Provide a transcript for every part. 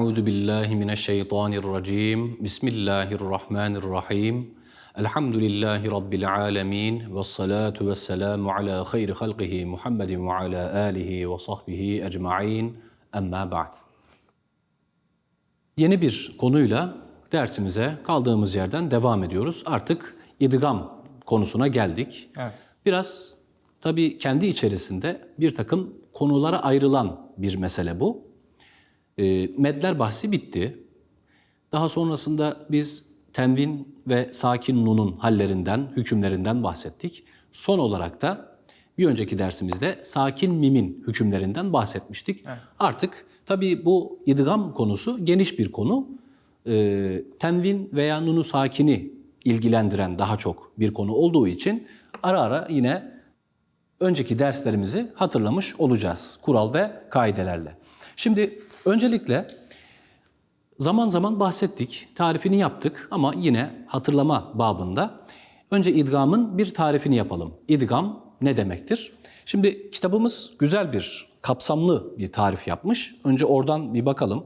Euzu billahi mineşşeytanirracim. Bismillahirrahmanirrahim. Elhamdülillahi rabbil alamin ve salatu vesselamu ala hayri halqihi Muhammedin ve ala alihi ve sahbihi ecmaîn. Amma ba'd. Yeni bir konuyla dersimize kaldığımız yerden devam ediyoruz. Artık idgam konusuna geldik. Evet. Biraz tabii kendi içerisinde bir takım konulara ayrılan bir mesele bu. E, medler bahsi bitti. Daha sonrasında biz tenvin ve sakin nunun hallerinden, hükümlerinden bahsettik. Son olarak da bir önceki dersimizde sakin mimin hükümlerinden bahsetmiştik. Artık tabii bu idgam konusu geniş bir konu. E, tenvin veya nunu sakini ilgilendiren daha çok bir konu olduğu için ara ara yine önceki derslerimizi hatırlamış olacağız kural ve kaidelerle. Şimdi öncelikle zaman zaman bahsettik, tarifini yaptık ama yine hatırlama babında önce idgamın bir tarifini yapalım. İdgam ne demektir? Şimdi kitabımız güzel bir, kapsamlı bir tarif yapmış. Önce oradan bir bakalım.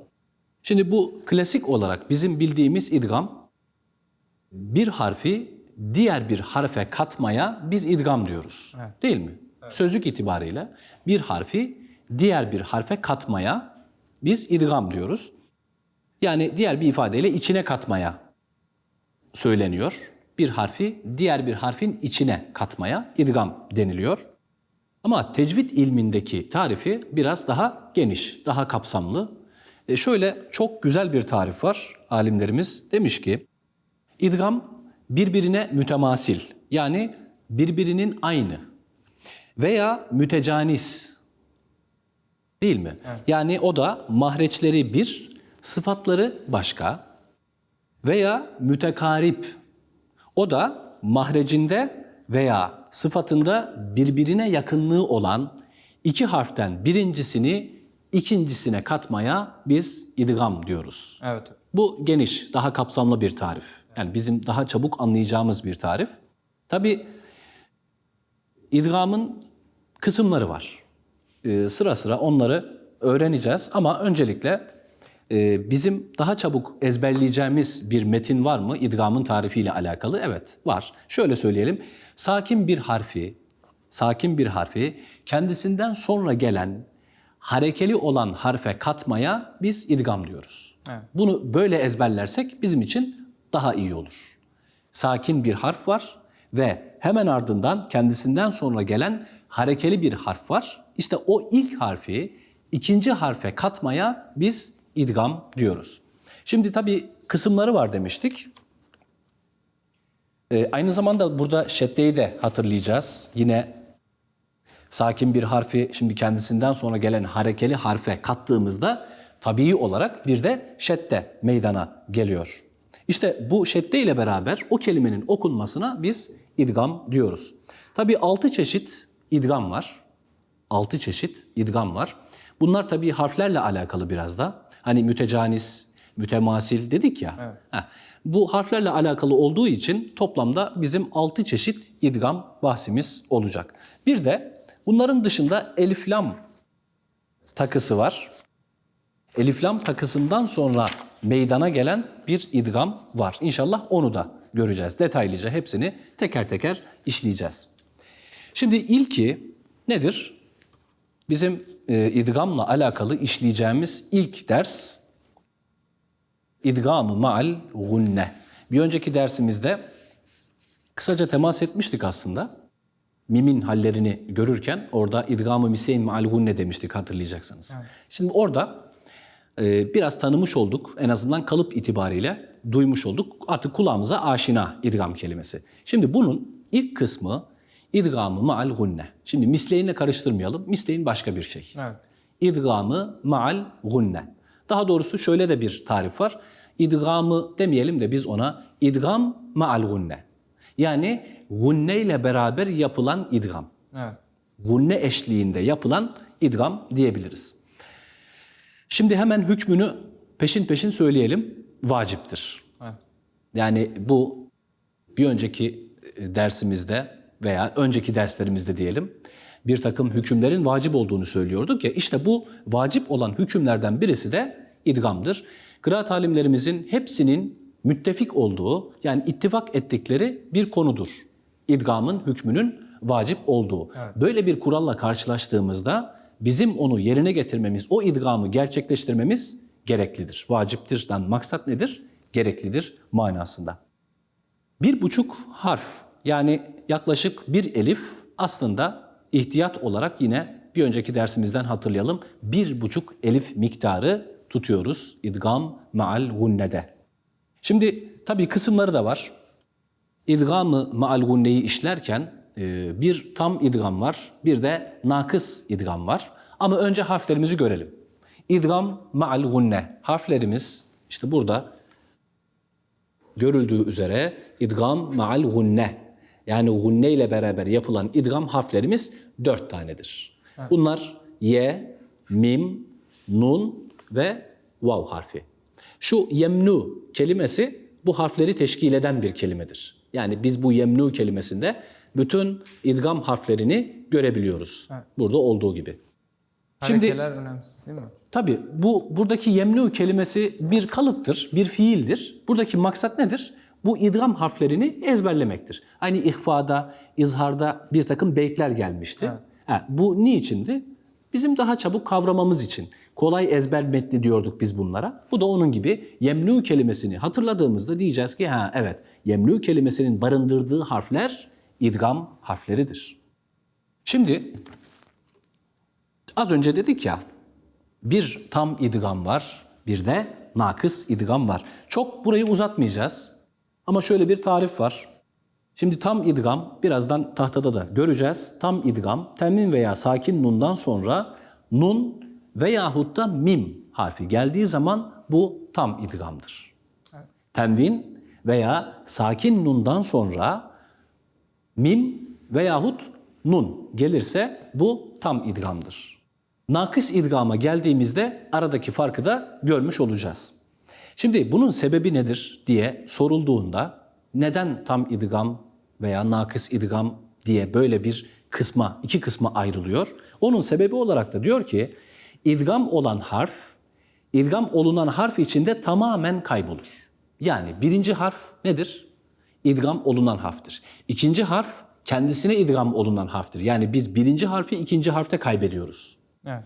Şimdi bu klasik olarak bizim bildiğimiz idgam bir harfi diğer bir harfe katmaya biz idgam diyoruz. Değil mi? Sözlük itibariyle bir harfi diğer bir harfe katmaya biz idgam diyoruz. Yani diğer bir ifadeyle içine katmaya söyleniyor. Bir harfi diğer bir harfin içine katmaya idgam deniliyor. Ama tecvid ilmindeki tarifi biraz daha geniş, daha kapsamlı. E şöyle çok güzel bir tarif var. Alimlerimiz demiş ki, idgam birbirine mütemasil yani birbirinin aynı veya mütecanis değil mi? Yani o da mahreçleri bir, sıfatları başka veya mütekarip. O da mahrecinde veya sıfatında birbirine yakınlığı olan iki harften birincisini ikincisine katmaya biz idgam diyoruz. Evet. Bu geniş, daha kapsamlı bir tarif. Yani bizim daha çabuk anlayacağımız bir tarif. Tabi idgamın kısımları var. Ee, sıra sıra onları öğreneceğiz ama öncelikle e, bizim daha çabuk ezberleyeceğimiz bir metin var mı idgamın tarifiyle alakalı? Evet, var. Şöyle söyleyelim. Sakin bir harfi, sakin bir harfi kendisinden sonra gelen harekeli olan harfe katmaya biz idgam diyoruz. Evet. Bunu böyle ezberlersek bizim için daha iyi olur. Sakin bir harf var ve hemen ardından kendisinden sonra gelen harekeli bir harf var. İşte o ilk harfi ikinci harfe katmaya biz idgam diyoruz. Şimdi tabii kısımları var demiştik. Ee, aynı zamanda burada şeddeyi de hatırlayacağız. Yine sakin bir harfi şimdi kendisinden sonra gelen harekeli harfe kattığımızda tabii olarak bir de şedde meydana geliyor. İşte bu şedde ile beraber o kelimenin okunmasına biz idgam diyoruz. Tabii altı çeşit idgam var. Altı çeşit idgam var. Bunlar tabii harflerle alakalı biraz da. Hani mütecanis, mütemasil dedik ya. Heh, bu harflerle alakalı olduğu için toplamda bizim altı çeşit idgam bahsimiz olacak. Bir de bunların dışında elif lam takısı var. Elif lam takısından sonra meydana gelen bir idgam var. İnşallah onu da göreceğiz. Detaylıca hepsini teker teker işleyeceğiz. Şimdi ilki nedir? Bizim e, idgamla alakalı işleyeceğimiz ilk ders idgamı maal gunne. Bir önceki dersimizde kısaca temas etmiştik aslında. Mimin hallerini görürken orada idgamı miseyn maal gunne demiştik hatırlayacaksınız. Şimdi orada e, biraz tanımış olduk. En azından kalıp itibariyle duymuş olduk. Artık kulağımıza aşina idgam kelimesi. Şimdi bunun ilk kısmı İdgamı ma'al gunne. Şimdi misleyinle karıştırmayalım. Misleyin başka bir şey. Evet. İdgamı ma'al gunne. Daha doğrusu şöyle de bir tarif var. İdgamı demeyelim de biz ona idgam ma'al gunne. Yani gunne ile beraber yapılan idgam. Evet. Gunne eşliğinde yapılan idgam diyebiliriz. Şimdi hemen hükmünü peşin peşin söyleyelim. Vaciptir. Evet. Yani bu bir önceki e, dersimizde veya önceki derslerimizde diyelim bir takım hükümlerin vacip olduğunu söylüyorduk ya işte bu vacip olan hükümlerden birisi de idgamdır. Kıraat alimlerimizin hepsinin müttefik olduğu yani ittifak ettikleri bir konudur. İdgamın hükmünün vacip olduğu. Böyle bir kuralla karşılaştığımızda bizim onu yerine getirmemiz, o idgamı gerçekleştirmemiz gereklidir. Vaciptirden maksat nedir? Gereklidir manasında. Bir buçuk harf yani yaklaşık bir elif aslında ihtiyat olarak yine bir önceki dersimizden hatırlayalım. Bir buçuk elif miktarı tutuyoruz idgam maal gunnede. Şimdi tabii kısımları da var. İdgamı maal gunneyi işlerken e, bir tam idgam var, bir de nakıs idgam var. Ama önce harflerimizi görelim. İdgam maal gunne. Harflerimiz işte burada görüldüğü üzere idgam maal gunne. Yani gunne ile beraber yapılan idgam harflerimiz dört tanedir. Bunlar ye, mim, nun ve vav harfi. Şu yemnu kelimesi bu harfleri teşkil eden bir kelimedir. Yani biz bu yemnu kelimesinde bütün idgam harflerini görebiliyoruz. Burada olduğu gibi. Şimdi önemsiz değil mi? Tabii bu buradaki yemnu kelimesi bir kalıptır, bir fiildir. Buradaki maksat nedir? Bu idgam harflerini ezberlemektir. Aynı ihfada, izharda bir takım beytler gelmişti. Ha, bu niçindi? Bizim daha çabuk kavramamız için. Kolay ezber metni diyorduk biz bunlara. Bu da onun gibi yemnu kelimesini hatırladığımızda diyeceğiz ki ha evet yemnu kelimesinin barındırdığı harfler idgam harfleridir. Şimdi az önce dedik ya bir tam idgam var, bir de nakıs idgam var. Çok burayı uzatmayacağız. Ama şöyle bir tarif var. Şimdi tam idgam, birazdan tahtada da göreceğiz. Tam idgam, temin veya sakin nundan sonra nun veyahut da mim harfi geldiği zaman bu tam idgamdır. Tenvin veya sakin nundan sonra mim veyahut nun gelirse bu tam idgamdır. Nakıs idgama geldiğimizde aradaki farkı da görmüş olacağız. Şimdi bunun sebebi nedir diye sorulduğunda neden tam idgam veya nakıs idgam diye böyle bir kısma, iki kısma ayrılıyor? Onun sebebi olarak da diyor ki idgam olan harf, idgam olunan harf içinde tamamen kaybolur. Yani birinci harf nedir? İdgam olunan harftir. İkinci harf kendisine idgam olunan harftir. Yani biz birinci harfi ikinci harfte kaybediyoruz. Evet.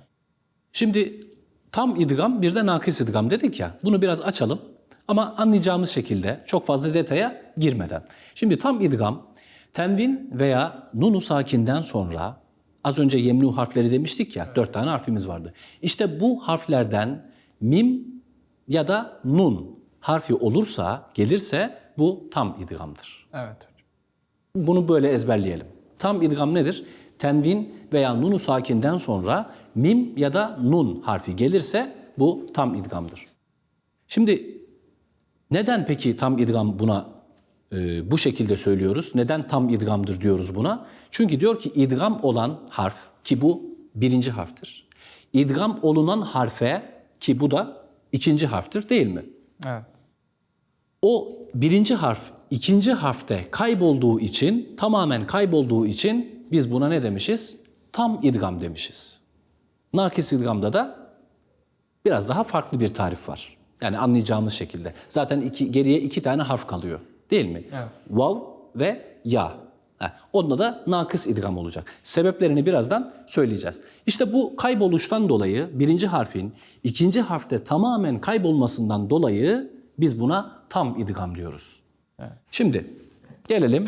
Şimdi tam idgam bir de nakis idgam dedik ya. Bunu biraz açalım ama anlayacağımız şekilde çok fazla detaya girmeden. Şimdi tam idgam tenvin veya nunu sakinden sonra az önce yemnu harfleri demiştik ya dört tane harfimiz vardı. İşte bu harflerden mim ya da nun harfi olursa gelirse bu tam idgamdır. Evet hocam. Bunu böyle ezberleyelim. Tam idgam nedir? Tenvin veya nunu sakinden sonra mim ya da nun harfi gelirse bu tam idgamdır. Şimdi neden peki tam idgam buna e, bu şekilde söylüyoruz? Neden tam idgamdır diyoruz buna? Çünkü diyor ki idgam olan harf ki bu birinci harftir. İdgam olunan harfe ki bu da ikinci harftir değil mi? Evet. O birinci harf ikinci harfte kaybolduğu için, tamamen kaybolduğu için biz buna ne demişiz? Tam idgam demişiz. Nakis idgamda da biraz daha farklı bir tarif var. Yani anlayacağımız şekilde. Zaten iki, geriye iki tane harf kalıyor. Değil mi? Evet. Vav ve ya. Onda da nakıs idgam olacak. Sebeplerini birazdan söyleyeceğiz. İşte bu kayboluştan dolayı birinci harfin ikinci harfte tamamen kaybolmasından dolayı biz buna tam idgam diyoruz. Şimdi gelelim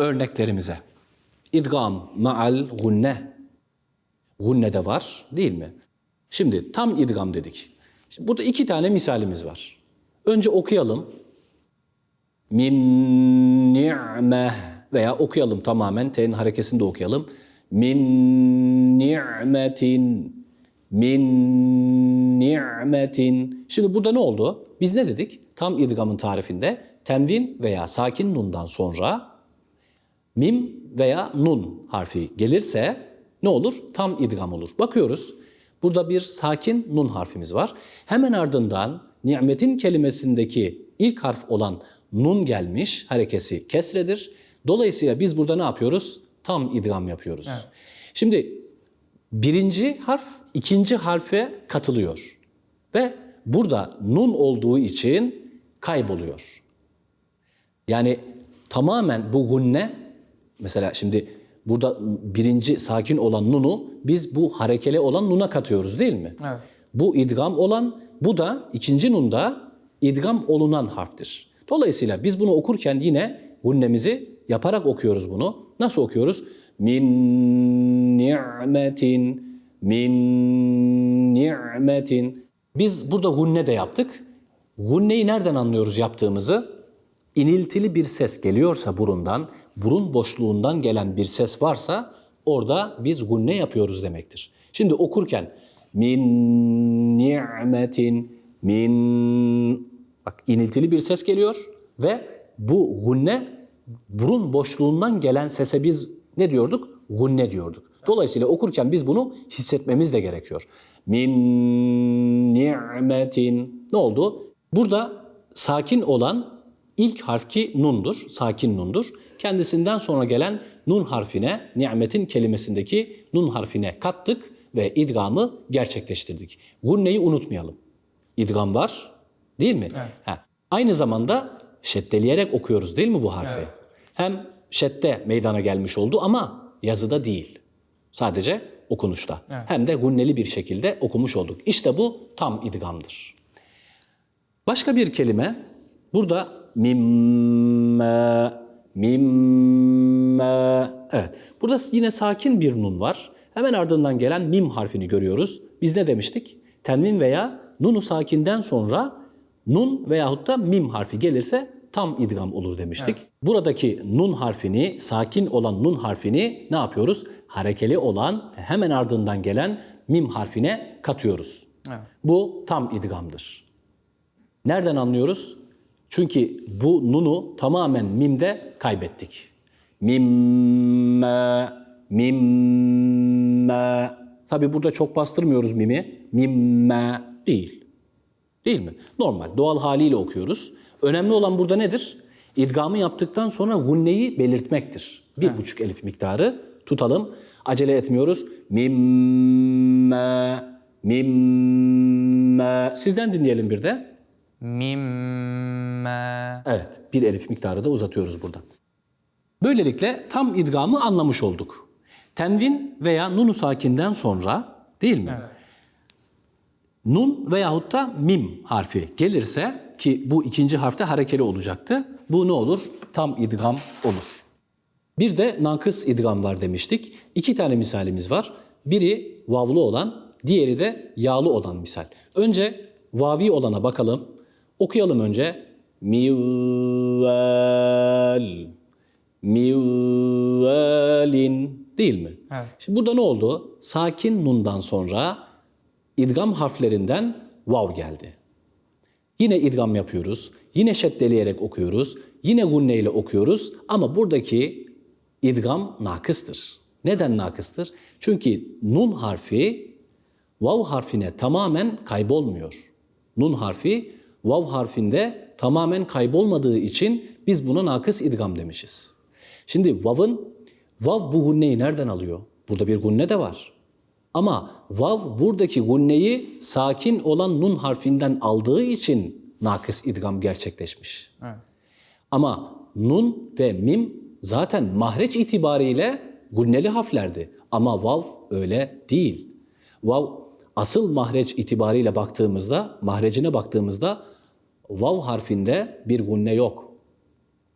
örneklerimize. İdgam ma'al gunne. Gunne de var değil mi? Şimdi tam idgam dedik. Şimdi burada iki tane misalimiz var. Önce okuyalım. Min ni'me veya okuyalım tamamen T'nin harekesini okuyalım. Min ni'metin min ni'metin. Şimdi burada ne oldu? Biz ne dedik? Tam idgamın tarifinde tenvin veya sakin nundan sonra mim veya nun harfi gelirse ne olur? Tam idgam olur. Bakıyoruz. Burada bir sakin nun harfimiz var. Hemen ardından nimetin kelimesindeki ilk harf olan nun gelmiş. Harekesi kesredir. Dolayısıyla biz burada ne yapıyoruz? Tam idgam yapıyoruz. Şimdi birinci harf ikinci harfe katılıyor. Ve burada nun olduğu için kayboluyor. Yani tamamen bu gunne mesela şimdi burada birinci sakin olan nunu biz bu harekeli olan nuna katıyoruz değil mi? Evet. Bu idgam olan bu da ikinci nunda idgam olunan harftir. Dolayısıyla biz bunu okurken yine gunnemizi yaparak okuyoruz bunu. Nasıl okuyoruz? Min ni'metin min ni'metin. Biz burada gunne de yaptık. Gunneyi nereden anlıyoruz yaptığımızı? İniltili bir ses geliyorsa burundan, burun boşluğundan gelen bir ses varsa orada biz gunne yapıyoruz demektir. Şimdi okurken min ni'metin min bak iniltili bir ses geliyor ve bu gunne burun boşluğundan gelen sese biz ne diyorduk? Gunne diyorduk. Dolayısıyla okurken biz bunu hissetmemiz de gerekiyor. Min ni'metin ne oldu? Burada sakin olan ilk harf ki nundur, sakin nundur. Kendisinden sonra gelen nun harfine, nimetin kelimesindeki nun harfine kattık ve idgamı gerçekleştirdik. Gunneyi unutmayalım. İdgam var, değil mi? Ha. Aynı zamanda şeddeleyerek okuyoruz değil mi bu harfi? Hem şedde meydana gelmiş oldu ama yazıda değil. Sadece okunuşta. Hem de gunneli bir şekilde okumuş olduk. İşte bu tam idgamdır. Başka bir kelime burada mimme mimme evet. Burada yine sakin bir nun var. Hemen ardından gelen mim harfini görüyoruz. Biz ne demiştik? Tenvin veya nunu sakinden sonra nun veyahut da mim harfi gelirse tam idgam olur demiştik. Buradaki nun harfini, sakin olan nun harfini ne yapıyoruz? Harekeli olan hemen ardından gelen mim harfine katıyoruz. Evet. Bu tam idgamdır. Nereden anlıyoruz? Çünkü bu nunu tamamen mimde kaybettik. Mimme, mimme. Tabi burada çok bastırmıyoruz mimi. Mimme değil. Değil mi? Normal, doğal haliyle okuyoruz. Önemli olan burada nedir? İdgamı yaptıktan sonra gunneyi belirtmektir. Bir buçuk elif miktarı tutalım. Acele etmiyoruz. Mimme, mimme. Sizden dinleyelim bir de. Mimme. Evet, bir elif miktarı da uzatıyoruz burada. Böylelikle tam idgamı anlamış olduk. Tenvin veya nunu sakinden sonra değil mi? Nun veyahut da mim harfi gelirse ki bu ikinci harfte harekeli olacaktı. Bu ne olur? Tam idgam olur. Bir de nakıs idgam var demiştik. İki tane misalimiz var. Biri vavlu olan, diğeri de yağlı olan misal. Önce vavi olana bakalım. Okuyalım önce. Mivvel. Mivvelin. Değil mi? Evet. Şimdi burada ne oldu? Sakin nundan sonra idgam harflerinden vav geldi. Yine idgam yapıyoruz. Yine şeddeleyerek okuyoruz. Yine gunne ile okuyoruz. Ama buradaki idgam nakıstır. Neden nakıstır? Çünkü nun harfi vav harfine tamamen kaybolmuyor. Nun harfi vav harfinde tamamen kaybolmadığı için biz buna nakıs idgam demişiz. Şimdi vav'ın vav bu gunneyi nereden alıyor? Burada bir gunne de var. Ama vav buradaki gunneyi sakin olan nun harfinden aldığı için nakıs idgam gerçekleşmiş. Evet. Ama nun ve mim zaten mahreç itibariyle gunneli harflerdi. Ama vav öyle değil. Vav asıl mahreç itibariyle baktığımızda, mahrecine baktığımızda vav harfinde bir gunne yok.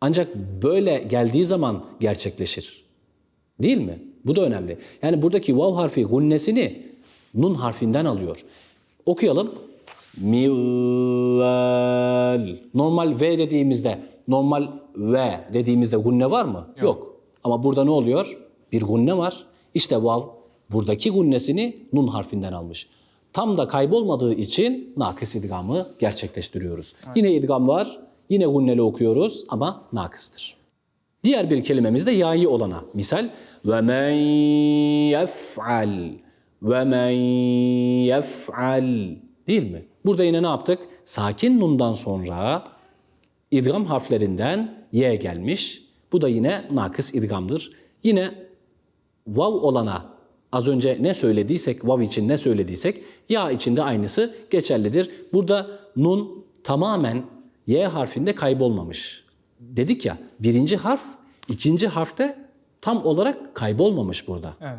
Ancak böyle geldiği zaman gerçekleşir. Değil mi? Bu da önemli. Yani buradaki vav harfi gunnesini nun harfinden alıyor. Okuyalım. Mivvel. Normal V dediğimizde normal ve dediğimizde gunne var mı? Yok. Ama burada ne oluyor? Bir gunne var. İşte vav buradaki gunnesini nun harfinden almış. Tam da kaybolmadığı için nakıs idgamı gerçekleştiriyoruz. Yine idgam var. Yine gunneli okuyoruz ama nakıstır. Diğer bir kelimemiz de yayı olana. Misal ve men yef'al ve men yef'al değil mi? Burada yine ne yaptık? Sakin nundan sonra idgam harflerinden y gelmiş. Bu da yine nakıs idgamdır. Yine vav olana az önce ne söylediysek, vav için ne söylediysek ya için de aynısı geçerlidir. Burada nun tamamen y harfinde kaybolmamış. Dedik ya birinci harf ikinci harfte tam olarak kaybolmamış burada. Evet.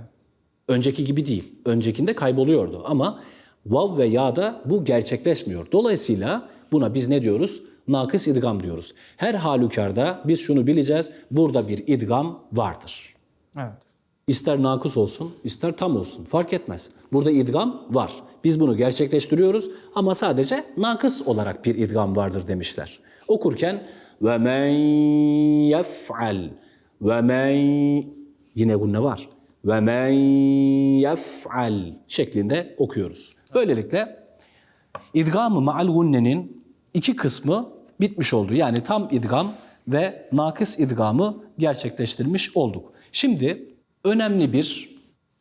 Önceki gibi değil. Öncekinde kayboluyordu ama vav ve ya'da bu gerçekleşmiyor. Dolayısıyla buna biz ne diyoruz? Nakıs idgam diyoruz. Her halükarda biz şunu bileceğiz. Burada bir idgam vardır. Evet. İster nakıs olsun, ister tam olsun. Fark etmez. Burada idgam var. Biz bunu gerçekleştiriyoruz ama sadece nakıs olarak bir idgam vardır demişler. Okurken ve men yef'al ve men yine gunne var. Ve men yef'al şeklinde okuyoruz. Böylelikle idgamı ma'al gunnenin iki kısmı bitmiş oldu. Yani tam idgam ve nakıs idgamı gerçekleştirmiş olduk. Şimdi önemli bir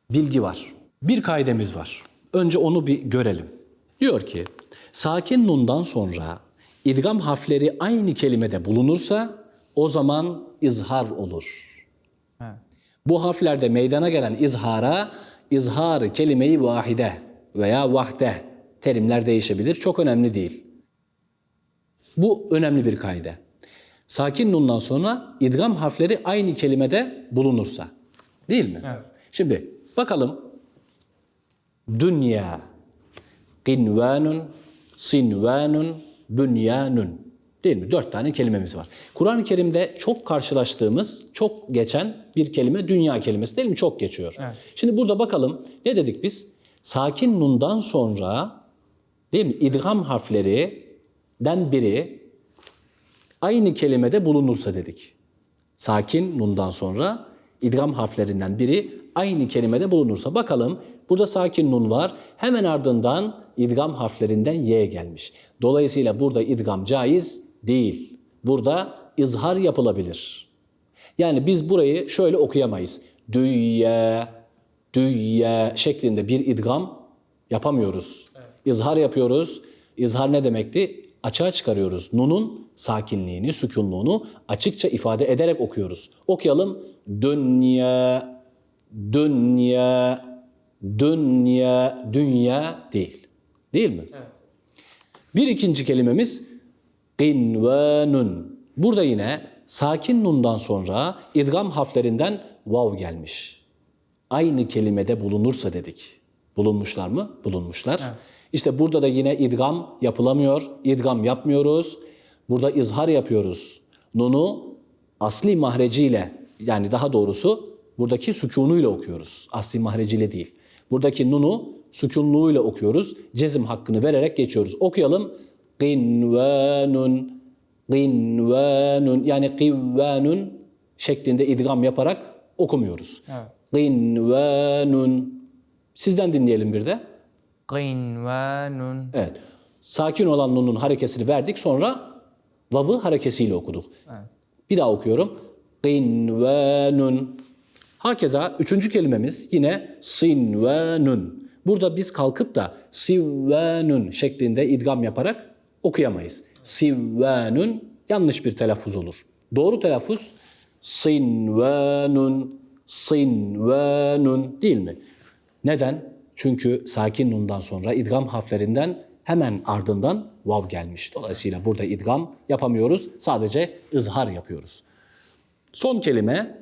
bilgi var. Bir kaidemiz var. Önce onu bir görelim. Diyor ki sakin nundan sonra idgam harfleri aynı kelimede bulunursa o zaman izhar olur. Evet. Bu harflerde meydana gelen izhara, izhar kelimeyi vahide veya vahde terimler değişebilir. Çok önemli değil. Bu önemli bir kaide. Sakin nundan sonra idgam harfleri aynı kelimede bulunursa. Değil mi? Evet. Şimdi bakalım. Dünya, qinvanun, sinvanun, bünyanun. Değil mi? Dört tane kelimemiz var. Kur'an-ı Kerim'de çok karşılaştığımız, çok geçen bir kelime dünya kelimesi değil mi? Çok geçiyor. Evet. Şimdi burada bakalım ne dedik biz? Sakin nundan sonra değil mi? İdgam harflerinden biri aynı kelimede bulunursa dedik. Sakin nundan sonra idgam harflerinden biri aynı kelimede bulunursa. Bakalım burada sakin nun var. Hemen ardından idgam harflerinden y gelmiş. Dolayısıyla burada idgam caiz değil. Burada izhar yapılabilir. Yani biz burayı şöyle okuyamayız. Düye, düye şeklinde bir idgam yapamıyoruz. İzhar yapıyoruz. İzhar ne demekti? Açığa çıkarıyoruz. Nun'un sakinliğini, sükunluğunu açıkça ifade ederek okuyoruz. Okuyalım. Dünya, dünya, dünya, dünya değil. Değil mi? Evet. Bir ikinci kelimemiz qinvanun. Burada yine sakin nundan sonra idgam harflerinden vav gelmiş. Aynı kelimede bulunursa dedik. Bulunmuşlar mı? Bulunmuşlar. İşte burada da yine idgam yapılamıyor. İdgam yapmıyoruz. Burada izhar yapıyoruz. Nunu asli mahreciyle yani daha doğrusu buradaki sükunuyla okuyoruz. Asli mahreciyle değil. Buradaki nunu sükunluğuyla okuyoruz. Cezim hakkını vererek geçiyoruz. Okuyalım. Qinvanun qinvanun yani qivvanun şeklinde idgam yaparak okumuyoruz. Evet. Sizden dinleyelim bir de. Qinvanun. Evet. Sakin olan nunun harekesini verdik sonra vav'ı harekesiyle okuduk. Evet. Bir daha okuyorum. Qinvanun. Hakeza üçüncü kelimemiz yine sinvanun. Burada biz kalkıp da sivvanun şeklinde idgam yaparak okuyamayız. Sivvanun yanlış bir telaffuz olur. Doğru telaffuz sinvanun, sinvanun değil mi? Neden? Çünkü sakin nundan sonra idgam harflerinden hemen ardından vav gelmiş. Dolayısıyla burada idgam yapamıyoruz. Sadece ızhar yapıyoruz. Son kelime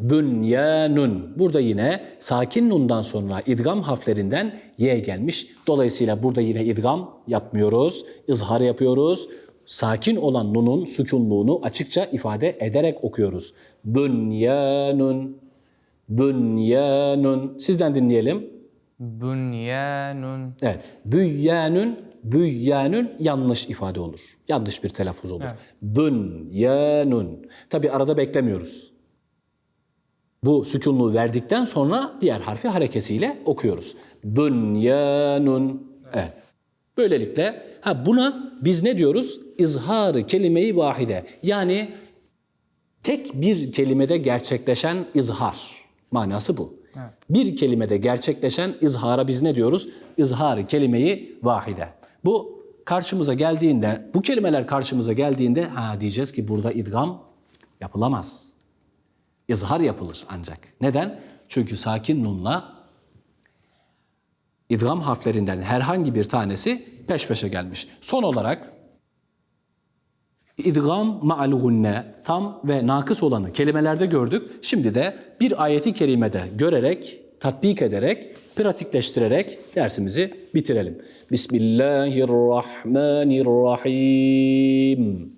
bünyanun. Burada yine sakin nundan sonra idgam harflerinden y gelmiş. Dolayısıyla burada yine idgam yapmıyoruz. ızhar yapıyoruz. Sakin olan nunun sükunluğunu açıkça ifade ederek okuyoruz. Bünyanun. Bünyanun. Sizden dinleyelim. Bunyanun. Evet. Büyyanun Bünyanun yanlış ifade olur. Yanlış bir telaffuz olur. Bünyanun. Tabi arada beklemiyoruz. Bu sükunluğu verdikten sonra diğer harfi harekesiyle okuyoruz. Bünyanun. Evet. Böylelikle ha buna biz ne diyoruz? İzharı kelimeyi vahide. Yani tek bir kelimede gerçekleşen izhar. Manası bu. Bir kelimede gerçekleşen izhara biz ne diyoruz? İzharı kelimeyi vahide. Bu karşımıza geldiğinde, bu kelimeler karşımıza geldiğinde ha diyeceğiz ki burada idgam yapılamaz. İzhar yapılır ancak. Neden? Çünkü sakin nunla idgam harflerinden herhangi bir tanesi peş peşe gelmiş. Son olarak idgam ma'al gunne tam ve nakıs olanı kelimelerde gördük. Şimdi de bir ayeti kerimede görerek, tatbik ederek, pratikleştirerek dersimizi bitirelim. Bismillahirrahmanirrahim.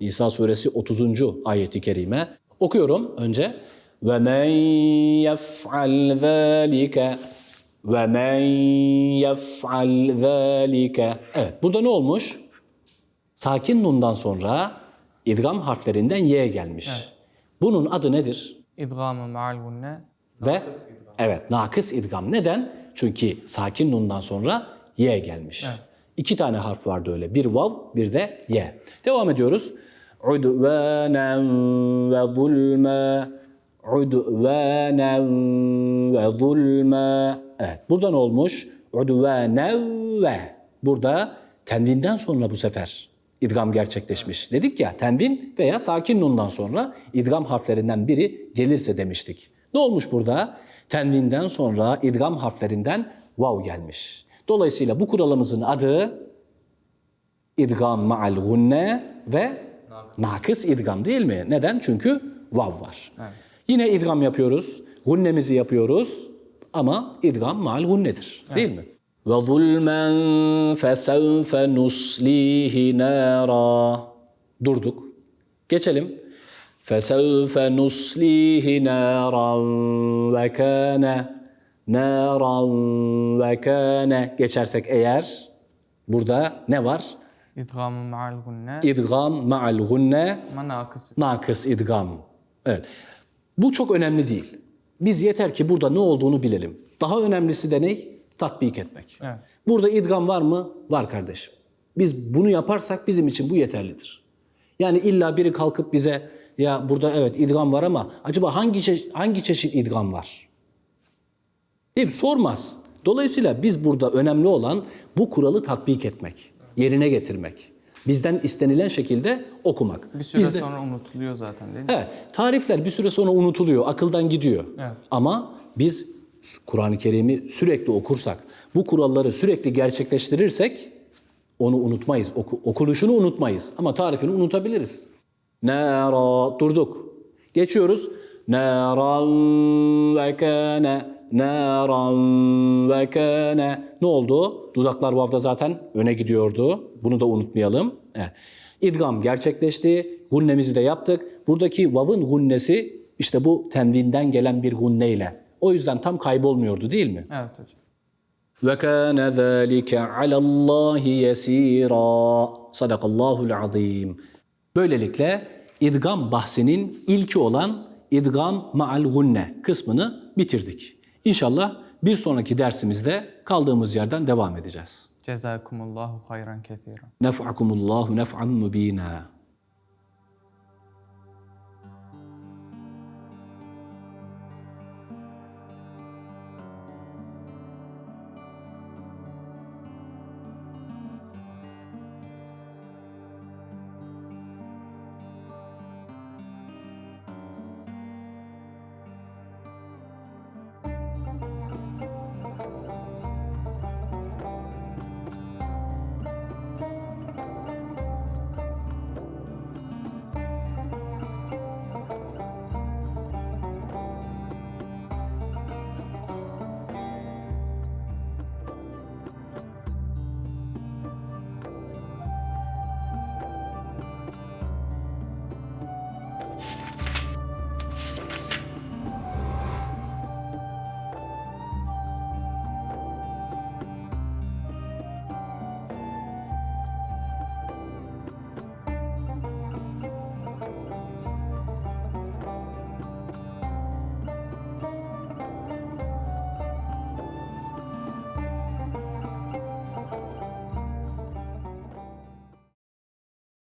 İsa suresi 30. ayeti kerime. Okuyorum önce. Ve men yef'al zâlike ve men yef'al zâlike. Evet, burada ne olmuş? Sakin nundan sonra idgam harflerinden y gelmiş. Bunun adı nedir? İdgamı ma'al gunne. Ve evet nakıs idgam. Neden? Çünkü sakin nundan sonra y gelmiş. İki tane harf vardı öyle. Bir vav, bir de y. Devam ediyoruz. Udvanen ve zulme. Udvanen ve zulme. Evet. Burada ne olmuş? Udvanen ve. Burada tenvinden sonra bu sefer idgam gerçekleşmiş. Dedik ya tenvin veya sakin nundan sonra idgam harflerinden biri gelirse demiştik. Ne olmuş burada? Tenvinden sonra idgam harflerinden vav gelmiş. Dolayısıyla bu kuralımızın adı idgam ma'al gunne ve nakıs idgam değil mi? Neden? Çünkü vav var. Yine idgam yapıyoruz. Gunnemizi yapıyoruz ama idgam ma'al gunnedir. Değil mi? Zulmen fesevfe nuslihi nara. Durduk. Geçelim. Naran ve kâne naran ve kâne geçersek eğer burada ne var? İdgamı ma'al gunne. İdgam ma'al gunne Ama nakıs. nakıs idgam. Evet. Bu çok önemli değil. Biz yeter ki burada ne olduğunu bilelim. Daha önemlisi de ne? Tatbik etmek. Evet. Burada idgam var mı? Var kardeşim. Biz bunu yaparsak bizim için bu yeterlidir. Yani illa biri kalkıp bize ya burada evet idgam var ama acaba hangi çe- hangi çeşit idgam var? Hep sormaz. Dolayısıyla biz burada önemli olan bu kuralı tatbik etmek, yerine getirmek. Bizden istenilen şekilde okumak. Bir süre Bizde- sonra unutuluyor zaten değil mi? Evet, tarifler bir süre sonra unutuluyor, akıldan gidiyor. Evet. Ama biz Kur'an-ı Kerim'i sürekli okursak, bu kuralları sürekli gerçekleştirirsek onu unutmayız, oku- okunuşunu unutmayız. Ama tarifini unutabiliriz. Nara, durduk. Geçiyoruz. Naran ve kâne, naran ve kâne. Ne oldu? Dudaklar vavda zaten öne gidiyordu. Bunu da unutmayalım. Evet. İdgam gerçekleşti. Gunnemizi de yaptık. Buradaki vavın gunnesi işte bu tenvinden gelen bir gunneyle. O yüzden tam kaybolmuyordu değil mi? Evet hocam. Ve kana zalika alallahi yesira. Sadakallahul azim. Böylelikle idgam bahsinin ilki olan idgam ma'al gunne kısmını bitirdik. İnşallah bir sonraki dersimizde kaldığımız yerden devam edeceğiz. Cezakumullahu hayran kesiren. Nef'akumullahu nef'an mubina.